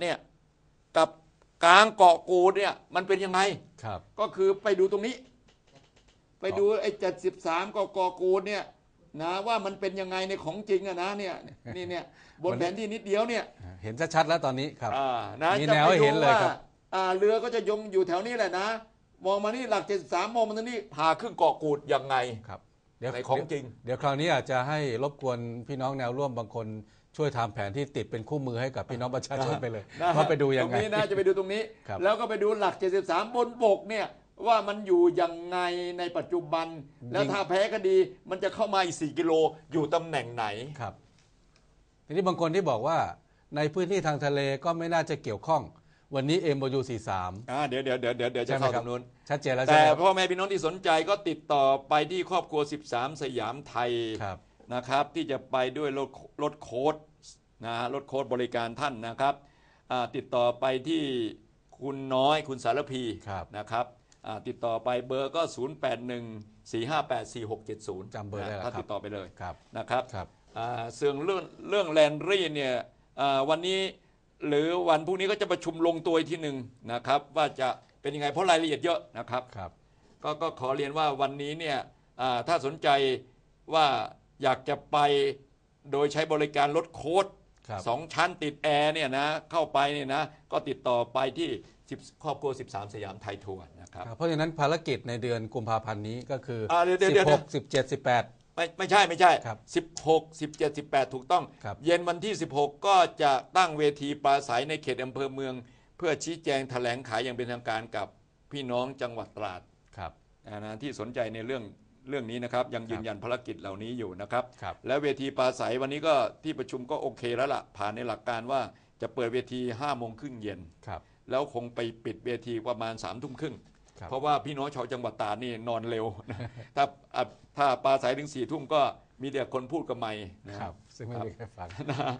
เนี่ยกับกลางเกาะกูดเนี่ยมันเป็นยังไง ครับ ก็คือไปดูตรงนี้ ไปดูไอ้เจ็ดสิบสามกกกูดเนี่ยนะว่ามันเป็นยังไงในของจริงอะนะเนี่ยนี่เนี่ยบนแผนที่นิดเดียวเนี่ยเห็นชัดๆแล้วตอนนี้ครับอ่านะมีจะแนวไปให้ดูเห็นเลยว่าครับอ่าเรือก็จะยงอยู่แถวนี้แหละนะ มองมานี่หลักเจ็ดสามมองมาตรงนี้ผ่าครึ่งเกาะกูดยังไงครับเดี๋ยวในของจริง เดี๋ยวคราวนี้อาจจะให้รบกวนพี่น้องแนวร่วมบางคน ช่วยทำแผนที่ติดเป็นคู่มือให้กับพี่น้องประชาชนไปเลยนะว่าไปดูยังตไงรงนี้นะจะไปดูตรงนี้ครับแล้วก็ไปดูหลัก 73 บนบกเนี่ยว่ามันอยู่ยังไงในปัจจุบัน แล้วถ้าแพ้คดีมันจะเข้ามาอีก 4 กิโลอยู่ตำแหน่งไหนครับ ทีนี้บางคนที่บอกว่าในพื้นที่ทางทะเลก็ไม่น่าจะเกี่ยวข้อง วันนี้ MOU 43อ่าเดี๋ยวเดี๋ยวเดี๋ยวเดี๋ยวเดี๋ยวจะใช่ไหมเข้าคตรับรงนู้นชัดเจนแล้วใช่แต่ไหมครับพ่อแม่พี่น้องที่สนใจก็ติดต่อไปที่ครอบครัว 13 สยามไทยครับ นะครับที่จะไปด้วยรถรถโค้ดนะฮะรถโค้ดบริการท่านนะครับอ่าติดต่อไปที่คุณน้อยคุณสารพีครับนะครับอ่าติดต่อไปเบอร์ก็ 0 8 1 4 5 8 4 6 7 0จำเบอร์ได้แล้วถ้าครับติดต่อไปเลยครับนะครับครับอ่าส่วนเรื่องเรื่องแลนดรี่เนี่ยอ่าวันนี้หรือวันพรุ่งนี้ก็จะประชุมลงตัวอีกทีหนึ่งนะครับว่าจะเป็นยังไงเพราะรายละเอียดเยอะนะครับครับก็ก็ขอเรียนว่าวันนี้เนี่ยอ่าถ้าสนใจว่า อยากจะไปโดยใช้บริการรถโค้ดครับสองชั้นติดแอร์เนี่ยนะเข้าไปเนี่ยนะก็ติดต่อไปที่10ครอบครัว 13 สยามไทยทัวร์นะครับ ครับเพราะฉะนั้นภารกิจในเดือนกุมภาพันธ์นี้ก็คืออ่าเดี๋ยวเดี๋ยวเดี๋ยว16 17 18ไม่ไม่ใช่ไม่ใช่ ครับ16 17 18 ถูกต้อง ครับ เย็นวันที่ 16 ก็จะตั้งเวทีปราศัยในเขตอำเภอเมือง เพื่อชี้แจงแถลงขายอย่างเป็นทางการกับพี่น้องจังหวัดตราดครับ อ่านะที่สนใจในเรื่อง เรื่องนี้นะครับ ยังยืนยันภารกิจเหล่านี้อยู่นะครับ ครับ และเวทีปราศัยวันนี้ก็ที่ประชุมก็โอเคแล้วล่ะ ผ่านในหลักการว่าจะเปิดเวที5โมงครึ่งเย็น ครับ แล้วคงไปปิดเวทีประมาณ3ามทุ่มครึ่ง ครับเพราะว่าพี่น้องชาวจังหวัดตราดนี่นอนเร็ว ถ้าอะถ้าปราศัยถึงสี่ทุ่มก็มีแต่คนพูดกับไม่นะคครัรับบซึ่งไม่มีใครฟัง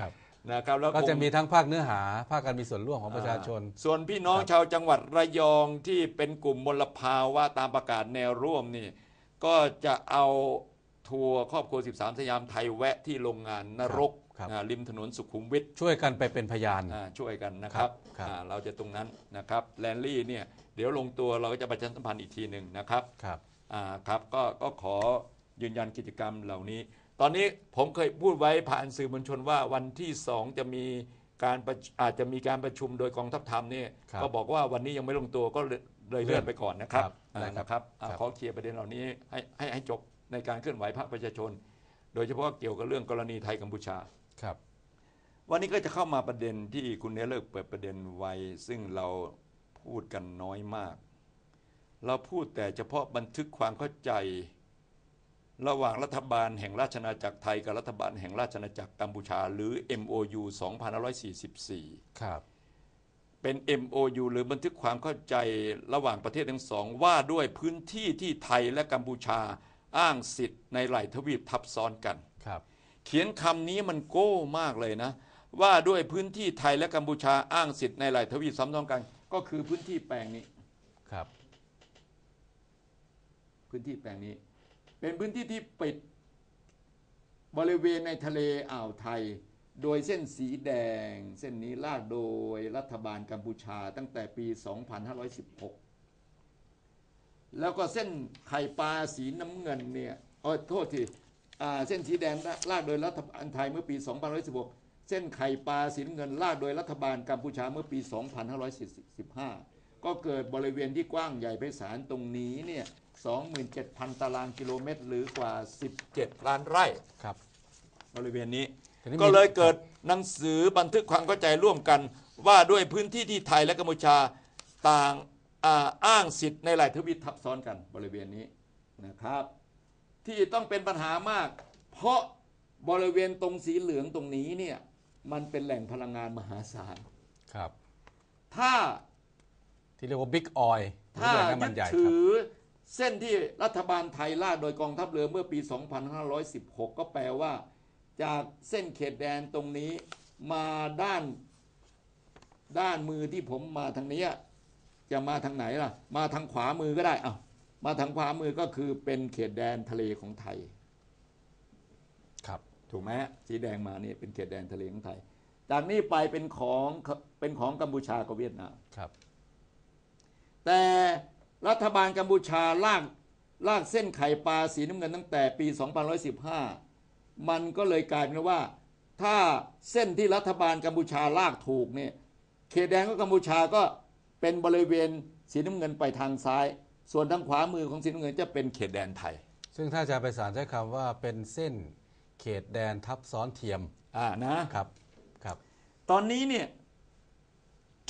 ครับ นะครับแล้วก็คง จะมีทั้งภาคเนื้อหา ภาคการมีส่วนร่วมของประชาชน อ่าส่วนพี่น้องครับชาวจังหวัดระยองที่เป็นกลุ่มมลภาวะตามประกาศแนวร่วมนี่ ก็จะเอาทัวร์ครอบครัว 13 สยามไทยแวะที่โรงงานนรกครับ อ่าริมถนนสุขุมวิท ช่วยกันไปเป็นพยาน อ่าช่วยกันนะครับครับ อ่าเราจะตรงนั้นนะครับแลนลี่เนี่ยเดี๋ยวลงตัวเราก็จะประชาสัมพันธ์อีกทีหนึ่งนะครับครับ อ่าครับก็ก็ขอยืนยันกิจกรรมเหล่านี้ ตอนนี้ผมเคยพูดไว้ผ่านสื่อมวลชนว่าวันที่สองจะมีการประชุอาจจะมีการประชุมโดยกองทัพธรรมเนี่ยครับ ก็บอกว่าวันนี้ยังไม่ลงตัวก็เลย เลยเลื่อนไปก่อนนะครับครับอ่าได้ครับนะครับอ่าครับขอเคลียร์ประเด็นเหล่านี้ให้ให้ให้จบในการเคลื่อนไหวภาคประชาชน โดยเฉพาะเกี่ยวกับเรื่องกรณีไทยกัมพูชาครับ วันนี้ก็จะเข้ามาประเด็นที่คุณเนเลิกเปิดประเด็นไว้ ซึ่งเราพูดกันน้อยมาก เราพูดแต่เฉพาะบันทึกความเข้าใจ ระหว่างรัฐบาลแห่งราชอาณาจักรไทยกับรัฐบาลแห่งราชอาณาจักรกัมพูชา หรือ MOU 2544 ครับ เป็น MOU หรือบันทึกความเข้าใจระหว่างประเทศทั้งสอง ว่าด้วยพื้นที่ที่ไทยและกัมพูชาอ้างสิทธิ์ในหลายทวีปทับซ้อนกันครับ เขียนคำนี้มันโก้มากเลยนะ ว่าด้วยพื้นที่ไทยและกัมพูชาอ้างสิทธิ์ในหลายทวีปซ้ำซ้อนกัน ก็คือพื้นที่แปลงนี้ครับ พื้นที่แปลงนี้ เป็นพื้นที่ที่ปิดบริเวณในทะเลอ่าวไทย โดยเส้นสีแดงเส้นนี้ลากโดยรัฐบาลกัมพูชาตั้งแต่ปี 2516 แล้วก็เส้นไข่ปลาสีน้ำเงินเนี่ยเออโทษทีเส้นสีแดงลากโดยรัฐบาลไทยเมื่อปี 2516 เส้นไข่ปลาสีน้ำเงินลากโดยรัฐบาลกัมพูชาเมื่อปี 2545 ก็เกิดบริเวณที่กว้างใหญ่ไพศาลตรงนี้เนี่ย 27,000 ตารางกิโลเมตร หรือกว่า 17 ล้านไร่ครับ บริเวณนี้ ก็เลยเกิดหนังสือบันทึกความเข้าใจร่วมกัน ว่าด้วยพื้นที่ที่ไทยและกัมพูชาต่างอาอ้างสิทธิ์ในหลายทวีปทับซ้อนกันบริเวณนี้นะครับ ที่ต้องเป็นปัญหามาก เพราะบริเวณตรงสีเหลืองตรงนี้เนี่ยมันเป็นแหล่งพลังงานมหาศาลครับ ถ้าที่เรียกว่าบิ๊กออยถ้าน้ำมัยึนดใหญ่คถืรับอเส้นที่รัฐบาลไทยลาดโดยกองทัพเรือเมื่อปี 2516 ก็แปลว่า จากเส้นเขตแดนตรงนี้มาด้านด้านมือที่ผมมาทางเนี้ยจะมาทางไหนล่ะ มาทางขวามือก็ได้เอามาทางขวามือก็คือเป็นเขตแดนทะเลของไทย ครับ ถูกไหมฮะสีแดงมานี่เป็นเขตแดนทะเลของไทยแจากนี้ไปเป็นของเป็นของกัมพูชากับเวียดนามครับ แต่รัฐบาลกัมพูชาลากลากเส้นไข่ปลาสีน้ำเงินตั้งแต่ปี 2115 มันก็เลยกลายเป็นว่า ถ้าเส้นที่รัฐบาลกัมพูชาลากถูกเนี่ยเขตแดนของกัมพูชาก็เป็นบริเวณสีน้ำเงินไปทางซ้าย ส่วนทางขวามือของสีน้ำเงินจะเป็นเขตแดนไทย ซึ่งถ้าอาจารย์ไปสารใช้คำว่าเป็นเส้นเขตแดนทับซ้อนเทียมอ่านะครับครับ ตอนนี้เนี่ย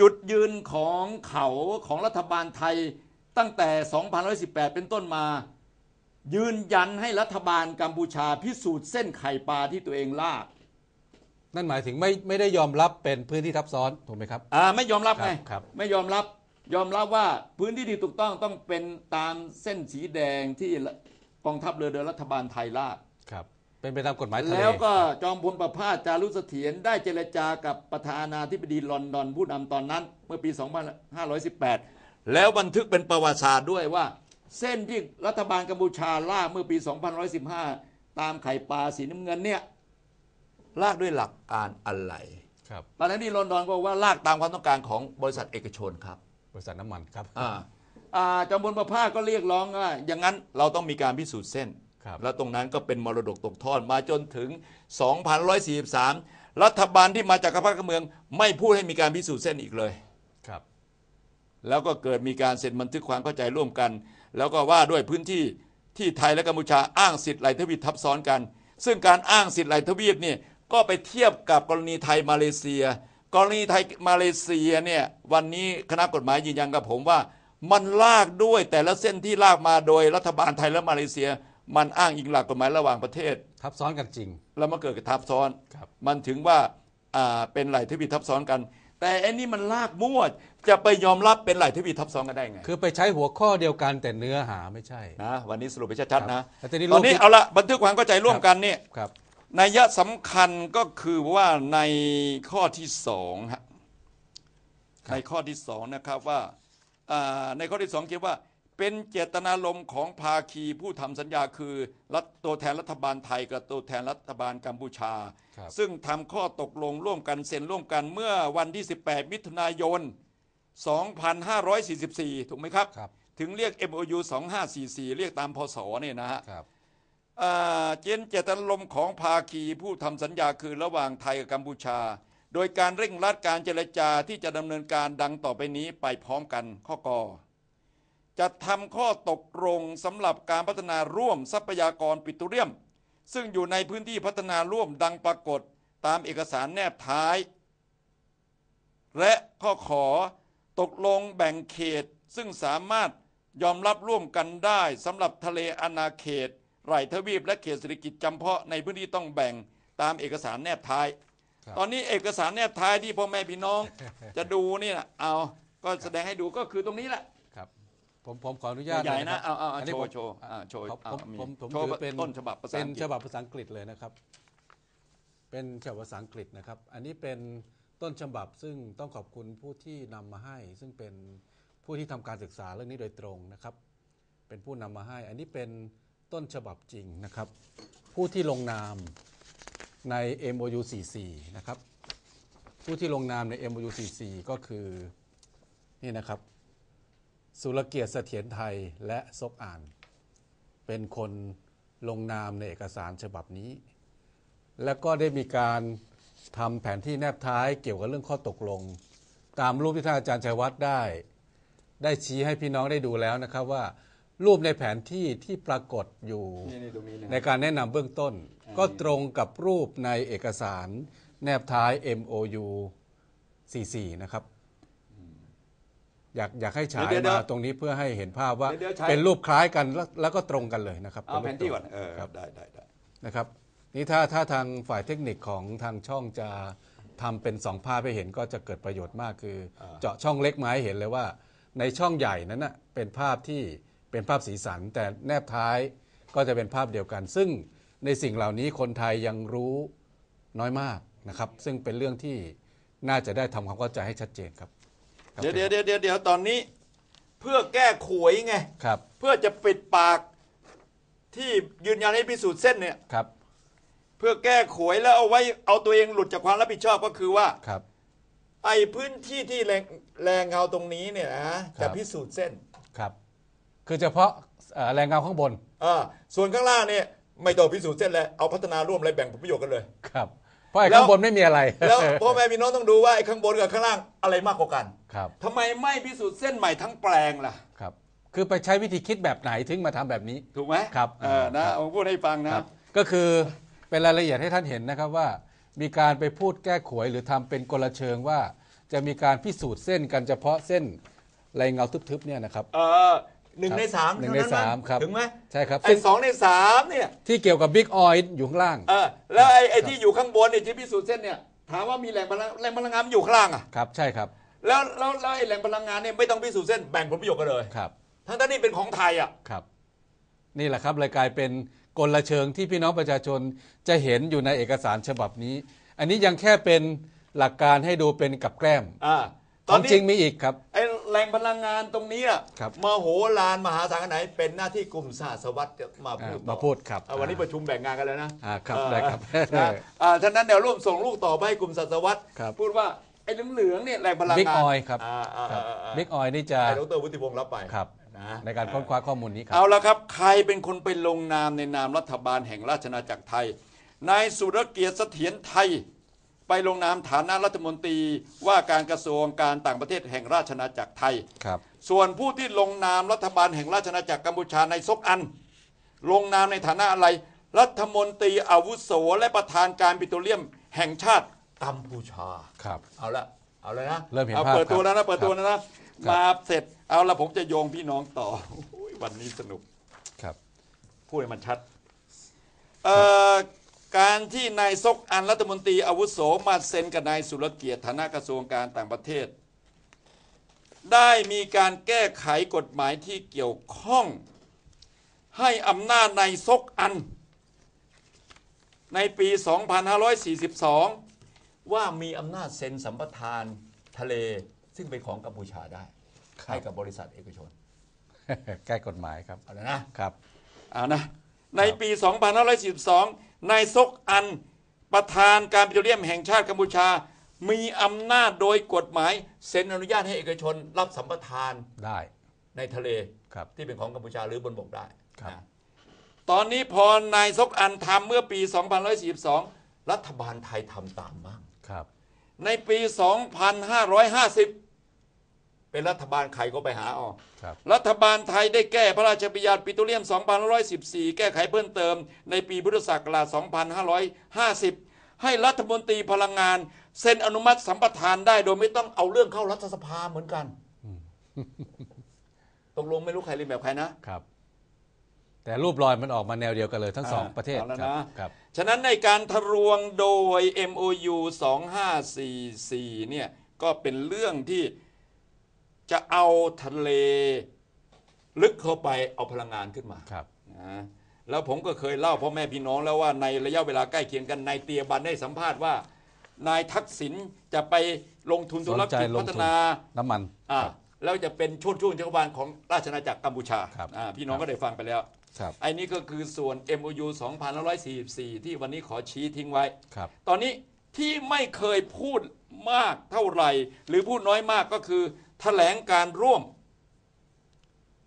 จุดยืนของเขาของรัฐบาลไทยตั้งแต่2118 เป็นต้นมา ยืนยันให้รัฐบาลกัมพูชาพิสูจน์เส้นไข่ปลาที่ตัวเองลากนั่นหมายถึงไม่ไม่ได้ยอมรับเป็นพื้นที่ทับซ้อนถูกไหมครับอ่าไม่ยอมรับไงครับครับไม่ยอมรับยอมรับว่าพื้นที่ที่ถูกต้องต้องเป็นตามเส้นสีแดงที่กองทัพเรือเดินรัฐบาลไทยลากครับเป็นไปตามกฎหมายทะเลแล้วก็จอมพลประภาสจารุเสถียรได้เจรจากับประธานาธิบดีลอนดอนผู้นำตอนนั้น เมื่อปี 2518 แล้วบันทึกเป็นประวัติศาสตร์ด้วยว่า เส้นที่รัฐบาลกัมพูชาลากเมื่อปี 2115 ตามไข่ปลาสีน้ำเงินเนี่ยลากด้วยหลักการอะไรครับประธานาธิบดีลอนดอนก็บอกว่าลากตามความต้องการของบริษัทเอกชนครับ บริษัทน้ำมันครับอ่าอ่าจอมพลประภาสก็เรียกร้องว่าอย่างนั้นเราต้องมีการพิสูจน์เส้นครับแล้วตรงนั้นก็เป็นมรดกตกทอดมาจนถึง 2143 รัฐบาลที่มาจากกรภาคการเมือง ไม่พูดให้มีการพิสูจน์เส้นอีกเลยครับ แล้วก็เกิดมีการเซ็นบันทึกความเข้าใจร่วมกัน แล้วก็ว่าด้วยพื้นที่ที่ไทยและกัมพูชาอ้างสิทธิ์ไหลทวีปทับซ้อนกัน ซึ่งการอ้างสิทธิ์ไหลทวีปเนี่ยก็ไปเทียบกับกรณีไทยมาเลเซีย กรณีไทยมาเลเซียเนี่ยวันนี้คณะกฎหมายยืนยันกับผมว่า มันลากด้วยแต่ละเส้นที่ลากมาโดยรัฐบาลไทยและมาเลเซีย มันอ้างอิงหลักกฎหมายระหว่างประเทศ ทับซ้อนกันจริง แล้วมาเกิดกับทับซ้อนครับมันถึงว่าอ่าเป็นไหลทวีปทับซ้อนกัน แต่อันนี้มันลากมั่วจะไปยอมรับเป็นไหลทวีปทับซ้อนกันได้ไงคือไปใช้หัวข้อเดียวกันแต่เนื้อหาไม่ใช่นะวันนี้สรุปไปชัดๆนะแต่ทีนี้ตอนนี้รูปที่เอาละบันทึกความเข้าใจร่วมกันเนี่ยครับนัยยะสำคัญก็คือว่าในข้อที่สองฮะครับในข้อที่สองนะครับว่าอ่าในข้อที่สองเขียนว่า เป็นเจตนารมณ์ของภาคีผู้ทำสัญญาคือรัฐตัวแทนรัฐบาลไทยกับตัวแทนรัฐบาลกัมพูชาครับซึ่งทำข้อตกลงร่วมกันเซ็นร่วมกันเมื่อวันที่ 18 มิถุนายน 2544 ถูกไหมครับครับถึงเรียก MOU 2544 เรียกตามพศเนี่ยนะฮะครับอ่าเจนเจตนารมณ์ของภาคีผู้ทำสัญญาคือระหว่างไทยกับกัมพูชา โดยการเร่งรัดการเจรจาที่จะดำเนินการดังต่อไปนี้ไปพร้อมกันข้อกอ จัดทำข้อตกลงสำหรับการพัฒนาร่วมทรัพยากรปิโตรเลียม ซึ่งอยู่ในพื้นที่พัฒนาร่วมดังปรากฏตามเอกสารแนบท้าย และข้อขอตกลงแบ่งเขตซึ่งสามารถยอมรับร่วมกันได้สำหรับทะเลอาณาเขตไหลทวีปและเขตเศรษฐกิจจำเพาะในพื้นที่ต้องแบ่งตามเอกสารแนบท้ายครับตอนนี้เอกสารแนบท้ายที่พ่อแม่พี่น้องจะดูเนี่ยเอาก็แสดงให้ดูก็คือตรงนี้แหละครับ ผมผมขออนุญาตใหญ่เลยนะครับเอาเอาเอานนี้โชว์ผมโชว์อ่าโชว์ครับเอาผมมีผมผมโชว์ถือเป็นต้นฉบับภาษาเป็นอังกฤษฉบับภาษาอังกฤษเลยนะครับ เป็นฉบับภาษาอังกฤษนะครับ อันนี้เป็นต้นฉบับซึ่งต้องขอบคุณผู้ที่นำมาให้ ซึ่งเป็นผู้ที่ทำการศึกษาเรื่องนี้โดยตรงนะครับ เป็นผู้นำมาให้ อันนี้เป็นต้นฉบับจริงนะครับ ผู้ที่ลงนามใน MOU 44นะครับ ผู้ที่ลงนามใน MOU 44ก็คือนี่นะครับ สุรเกียรติเสถียรไทยและซกอ่าน เป็นคนลงนามในเอกสารฉบับนี้ แล้วก็ได้มีการทำแผนที่แนบท้ายเกี่ยวกับเรื่องข้อตกลง ตามรูปที่ท่านอาจารย์ชัยวัฒน์ได้ ได้ชี้ให้พี่น้องได้ดูแล้วนะครับว่า รูปในแผนที่ที่ปรากฏอยู่นี่นี่ตรงนี้นะในการแนะนำเบื้องต้น ก็ตรงกับรูปในเอกสารแนบท้าย MOU 44 นะครับ อยากอยากให้ฉายเดี๋ยวเดี๋ยวมาตรงนี้เพื่อให้เห็นภาพว่า เดี๋ยวเดี๋ยวฉายเป็นรูปคล้ายกันแล้วแล้วก็ตรงกันเลยนะครับเอาป็แผนที่ก่อนรูปตรงเออครับได้ได้ได้นะครับ นี่ถ้าถ้าทางฝ่ายเทคนิคของทางช่องจะทำเป็นสองภาพให้เห็นก็จะเกิดประโยชน์มากคือเจาะช่องเล็กมาให้เห็นเลยว่า ในช่องใหญ่นั้นนะเป็นภาพที่เป็นภาพสีสัน แต่แนบท้ายก็จะเป็นภาพเดียวกัน ซึ่งในสิ่งเหล่านี้คนไทยยังรู้น้อยมากนะครับ ซึ่งเป็นเรื่องที่น่าจะได้ทำความเข้าใจให้ชัดเจนครับครับ เดี๋ยวเดี๋ยวเดี๋ยวเดี๋ยวเดี๋ยวตอนนี้ เพื่อแก้ขวยไง ครับ เพื่อจะปิดปากที่ยืนยันให้พิสูจน์เส้นเนี่ย ครับ เพื่อแก้ขวยแล้วเอาไว้เอาตัวเองหลุดจากความรับผิดชอบก็คือว่า ครับ ไอ้พื้นที่ที่แรงแรงเงาตรงนี้เนี่ยนะครัจะบพิสูจน์เส้น ครับ คือเฉพาะเอ่อแรงเงาข้างบน อ่าส่วนข้างล่างเนี่ยไม่ต้องพิสูจน์เส้นแล้วเอาพัฒนาร่วมอะไรแบ่งผลประโยชน์กันเลย ครับ เพราะไอ้แล้วข้างบนไม่มีอะไร แล้วพ่อแม่พี่น้องต้องดูว่าไอ้ข้างบนกับข้างล่างอะไรมากกว่ากันครับทำไมไม่พิสูจน์เส้นใหม่ทั้งแปลงล่ะครับ คือไปใช้วิธีคิดแบบไหนถึงมาทำแบบนี้ ถูกไหมครับเออนะผมพูดให้ฟังนะครับก็คือเป็นรายละเอียดให้ท่านเห็นนะครับว่า มีการไปพูดแก้ขวยหรือทำเป็นกลเชิงว่า จะมีการพิสูจน์เส้นกันเฉพาะเส้นแรงเงาทึบๆเนี่ยนะครับเออ หนึ่งในสามหนึ่งในเท่สามครับถึงไหมใช่ครับไอ้สองในสามเนี่ยที่เกี่ยวกับบิ๊กออยอยู่ข้างล่างเออแล้วไอ้ไอ้ที่อยู่ข้างบนเนี่ยที่พิสูจน์เส้นเนี่ยถามว่ามีแรงพลังแรงพลังงานมันอยู่ข้างล่างอะครับใช่ครับ แล้วแล้วแล้วไอ้แรงพลังงานเนี่ยไม่ต้องพิสูจน์เส้นแบ่งผลประโยชน์กันเลยครับทั้งที่นี่เป็นของไทยอะครับ นี่แหละครับเลยกลายเป็นกลเชิงที่พี่น้องประชาชนจะเห็นอยู่ในเอกสารฉบับนี้ อันนี้ยังแค่เป็นหลักการให้ดูเป็นกับแกล้มอ่าของตอนนี้จริงมีอีกครับไอ้ แรงพลังงานตรงนี้อะครับมโหฬารมหาศาลขนาดไหนเป็นหน้าที่กลุ่มสหสวัสดิ์จะมาพูดอ่ามาพูดครับอ่าวันนี้ประชุมแบ่งงานกันแล้วนะอ่าครับเออได้ครับนะอ่าฉะนั้นเดี๋ยวร่วมส่งลูกต่อไปให้กลุ่มสหสวัสดิ์ครับพูดว่าไอ้เหลืองๆเนี่ยแรงพลังงานบิ๊กออยครับอ่าอ่าครับอ่าอ่าบิ๊กออยนี่จะไอ้ดรวุฒิพงศ์รับไปครับนะในการค้นคว้าข้อมูลนี้ครัเอาบละครับ ใครเป็นคนไปลงนามในนามรัฐบาลแห่งราชอาณาจักรไทยนายสุรเกียรติเสถียรไทย ไปลงนามฐานะรัฐมนตรีว่าการกระทรวงการต่างประเทศแห่งราชอาณาจักรไทย ครับ ส่วนผู้ที่ลงนามรัฐบาลแห่งราชอาณาจักรกัมพูชาในซกอัน ลงนามในฐานะอะไร รัฐมนตรีอาวุโสและประธานการปิโตรเลียมแห่งชาติกัมพูชา ครับ เอาละเอาเลยนะเริ่มเห็นอาภาพเปิดตัวครับแล้วนะเปิดตัวครับแล้วนะมาเสร็จเอาละผมจะโยงพี่น้องต่อโอ้ยวันนี้สนุกครับ พูดให้มันชัดเอ่อ การที่นายซกอันรัฐมนตรีอาวุโสมาเซ็นกับนายสุรเกียรติฐานะกระทรวงการต่างประเทศ ได้มีการแก้ไขกฎหมายที่เกี่ยวข้อง ให้อำนาจนายซกอัน ในปี 2542 ว่ามีอำนาจเซ็นสัมปทานทะเลซึ่งเป็นของกัมพูชาได้ครับให้กับบริษัทเอกชน แก้กฎหมายครับเอาละนะครับ เอานะ ในปี 2542 นายซกอัน ประธานการปิโตรเลียมแห่งชาติกัมพูชา มีอำนาจโดยกฎหมายเซ็นอนุญาตให้เอกชนรับสัมปทานได้ในทะเลครับที่เป็นของกัมพูชาหรือบนบกได้ครับนะตอนนี้พอนายซกอันทำเมื่อปี 2542 รัฐบาลไทยทำตามบ้างครับในปี 2550 เป็นรัฐบาลใครก็ไปหาเออกครับรัฐบาลไทยได้แก้พระราชบัญญัติปิโตรเลียม 2514 แก้ไขเพิ่มเติม ในปีพุทธศักราช 2550 ให้รัฐมนตรีพลังงานเซ็นอนุมัติสัมปทานได้โดยไม่ต้องเอาเรื่องเข้ารัฐสภาเหมือนกันตกลงไม่รู้ใครเรียนแบบใครนะครับ แต่รูปรอยมันออกมาแนวเดียวกันเลยทั้งสองอ่าประเทศเอาแล้วครับนะครับ ฉะนั้นในการทะรวงโดย MOU 2544เนี่ยก็เป็นเรื่องที่ จะเอาทะเลลึกเข้าไปเอาพลังงานขึ้นมาครับนะแล้วผมก็เคยเล่าพ่อแม่พี่น้องแล้วว่าในระยะเวลาใกล้เคียงกันนายเตียบันได้สัมภาษณ์ว่า นายทักษิณจะไปลงทุนธุรสนใจกิจลงทุนพัฒนาน้ำมันอ่าครับแล้วจะเป็นช่วงช่วงจักรวาลของราชอาณาจักรกัมพูชาครับอ่าพี่น้องครับก็ได้ฟังไปแล้วครับไอ้นี่ก็คือส่วน MOU 2544 ที่วันนี้ขอชี้ทิ้งไว้ครับตอนนี้ที่ไม่เคยพูดมากเท่าไหร่ หรือพูดน้อยมากก็คือ แถลงการร่วม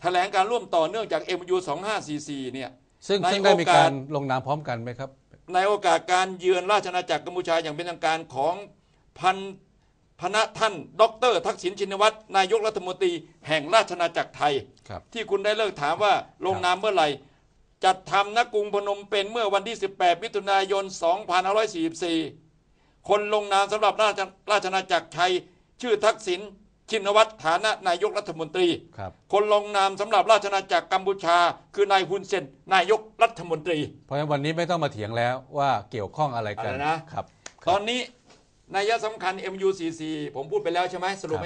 แถลงการร่วมต่อเนื่องจาก MOU 2544เนี่ยซึ่งในซึ่งได้มีโอกาสการลงนามพร้อมกันไหมครับ ในโอกาสการเยือนราชอาณาจักรกัมพูชาอย่างเป็นทางการของพันพนะท่าน ดร ทักษิณชินวัตรนายกรัฐมนตรีแห่งราชอาณาจักรไทยครับที่คุณได้เลิกถามว่าลงนามเมื่อไหร่ จัดทำณกรุงพนมเปญเมื่อวันที่ 18 มิถุนายน 2544 คนลงนามสำหรับราชราชอาณาจักรไทย ชื่อทักษิณ ชินวัตรฐานะนายกรัฐมนตรีครับคนลงนามสำหรับราชอาณาจักรกัมพูชา คือนายฮุนเซนนายกรัฐมนตรี เพราะฉะนั้นวันนี้ไม่ต้องมาเถียงแล้วว่าเกี่ยวข้องอะไรกันอะไรนะครับ ตอนนี้นัยสำคัญ MU44 ผมพูดไปแล้วใช่ไหมสรุป